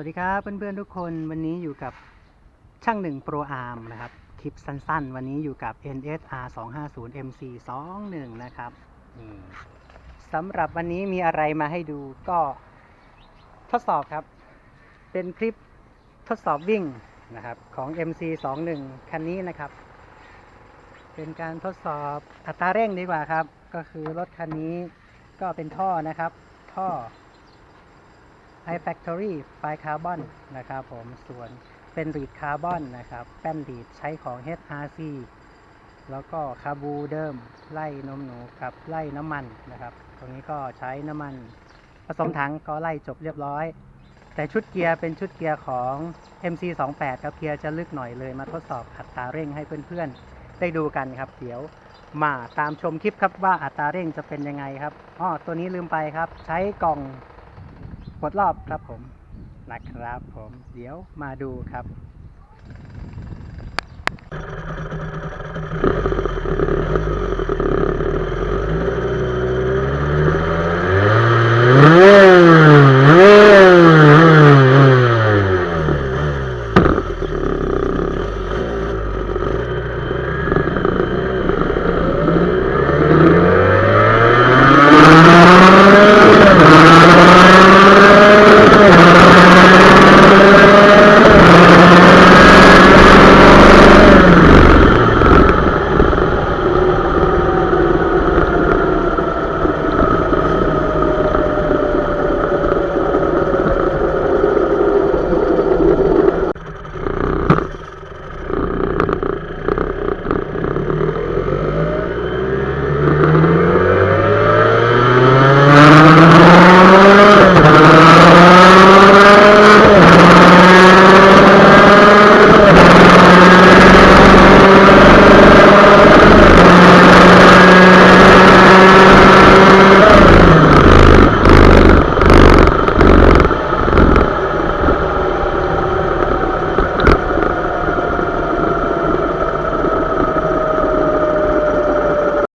วัสดีครับเพื่อนๆทุกคนวันนี้อยู่กับช่างหนึ่งโปรอาร์มนะครับ คลิปสั้นๆ วันนี้อยู่กับ NSR 250 MC 21นะครับสำหรับวันนี้มีอะไรมาให้ดูก็ทดสอบครับ เป็นคลิปทดสอบวิ่งนะครับของ MC 21คันนี้นะครับ เป็นการทดสอบอัตราเร่งดีกว่าครับ ก็คือรถคันนี้ก็เป็นท่อนะครับ ท่อ iFactory ไฟคาร์บอนนะครับผมส่วนเป็นรีดคาร์บอนนะครับ แป้นรีดใช้ของ HRC แล้วก็คาบูเดิมไล่นมหนูกับไล่น้ำมันนะครับ ตรงนี้ก็ใช้น้ำมัน ผสมถังก็ไล่จบเรียบร้อย แต่ชุดเกียร์เป็นชุดเกียร์ของ MC28 ครับเกียร์จะลึกหน่อยเลยมาทดสอบอัตราเร่งให้เพื่อนๆ ได้ดูกันครับเดี๋ยวมาตามชมคลิปครับว่าอัตราเร่งจะเป็นยังไงครับ อ้อ ตัวนี้ลืมไปครับ ใช้กล่อง กดรอบครับผมนะครับผมเดี๋ยวมาดูครับ